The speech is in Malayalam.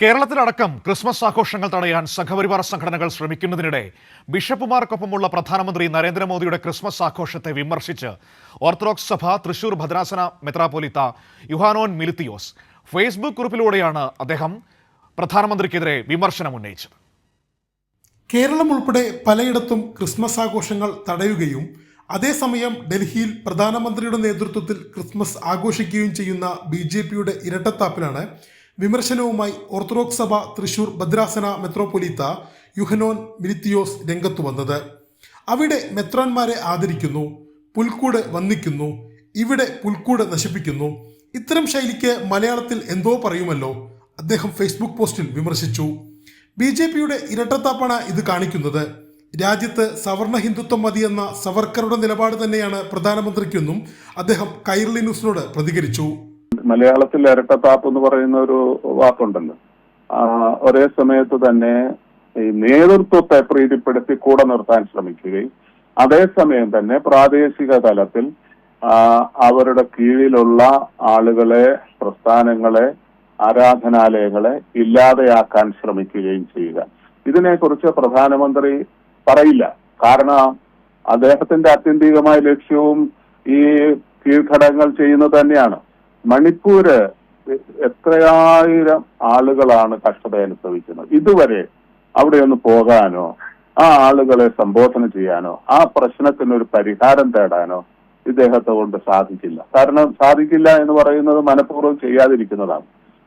കേരളത്തിലടക്കം ക്രിസ്മസ് ആഘോഷങ്ങൾ തടയാൻ സംഘപരിവാർ സംഘടനകൾ ശ്രമിക്കുന്നതിനിടെ ബിഷപ്പുമാർക്കൊപ്പമുള്ള പ്രധാനമന്ത്രി നരേന്ദ്രമോദിയുടെ ക്രിസ്മസ് ആഘോഷത്തെ വിമർശിച്ച് ഓർത്തഡോക്സ് സഭ തൃശൂർ ഭദ്രാസന മെത്രാപോലിത്ത യുഹാനോൻ മിലിത്തിയോസ് ഫേസ്ബുക്ക് കുറിപ്പിലൂടെയാണ് അദ്ദേഹം പ്രധാനമന്ത്രിക്കെതിരെ വിമർശനം ഉന്നയിച്ചത്. കേരളം ഉൾപ്പെടെ പലയിടത്തും ക്രിസ്മസ് ആഘോഷങ്ങൾ തടയുകയും അതേസമയം ഡൽഹിയിൽ പ്രധാനമന്ത്രിയുടെ നേതൃത്വത്തിൽ ക്രിസ്മസ് ആഘോഷിക്കുകയും ചെയ്യുന്ന ബി ജെ പിയുടെ ഇരട്ടത്താപ്പിലാണ് വിമർശനവുമായി ഓർത്തഡോക്സ് സഭ തൃശൂർ ഭദ്രാസന മെത്രോപൊലീത്ത യുഹനോൻ മിലിത്തിയോസ് രംഗത്തു വന്നത്. അവിടെ മെത്രാന്മാരെ ആദരിക്കുന്നു പുൽക്കൂട് വന്ദിക്കുന്നു ഇവിടെ പുൽക്കൂട് നശിപ്പിക്കുന്നു. ഇത്തരം ശൈലിക്ക് മലയാളത്തിൽ എന്തോ പറയുമല്ലോ? അദ്ദേഹം ഫേസ്ബുക്ക് പോസ്റ്റിൽ വിമർശിച്ചു. ബി ജെ പിയുടെ ഇരട്ടത്താപ്പാണ് ഇത് കാണിക്കുന്നത്. രാജ്യത്ത് സവർണ ഹിന്ദുത്വം മതിയെന്ന സവർക്കറുടെ നിലപാട് തന്നെയാണ് പ്രധാനമന്ത്രിക്കെന്നും അദ്ദേഹം കൈർലി ന്യൂസിനോട് പ്രതികരിച്ചു. മലയാളത്തിൽ ഇരട്ടത്താപ്പ് എന്ന് പറയുന്ന ഒരു വാക്കുണ്ടല്ലോ. ഒരേ സമയത്ത് തന്നെ ഈ നേതൃത്വത്തെ പ്രീതിപ്പെടുത്തി കൂടെ നിർത്താൻ ശ്രമിക്കുകയും അതേസമയം തന്നെ പ്രാദേശിക തലത്തിൽ അവരുടെ കീഴിലുള്ള ആളുകളെ പ്രസ്ഥാനങ്ങളെ ആരാധനാലയങ്ങളെ ഇല്ലാതെയാക്കാൻ ശ്രമിക്കുകയും ചെയ്യുക. ഇതിനെക്കുറിച്ച് പ്രധാനമന്ത്രി പറയില്ല. കാരണം അദ്ദേഹത്തിന്റെ ആത്യന്തികമായ ലക്ഷ്യവും ഈ കീഴ്ഘടകങ്ങൾ ചെയ്യുന്നത് തന്നെയാണ്. മണിപ്പൂര് എത്രയായിരം ആളുകളാണ് കഷ്ടത അനുഭവിക്കുന്നത്? ഇതുവരെ അവിടെ ഒന്ന് പോകാനോ ആ ആളുകളെ സംബോധന ചെയ്യാനോ ആ പ്രശ്നത്തിന് ഒരു പരിഹാരം തേടാനോ ഇദ്ദേഹത്തെ കൊണ്ട് സാധിക്കില്ല. കാരണം സാധിക്കില്ല എന്ന് പറയുന്നത് മനഃപൂർവം ചെയ്യാതിരിക്കുന്നതാണ്.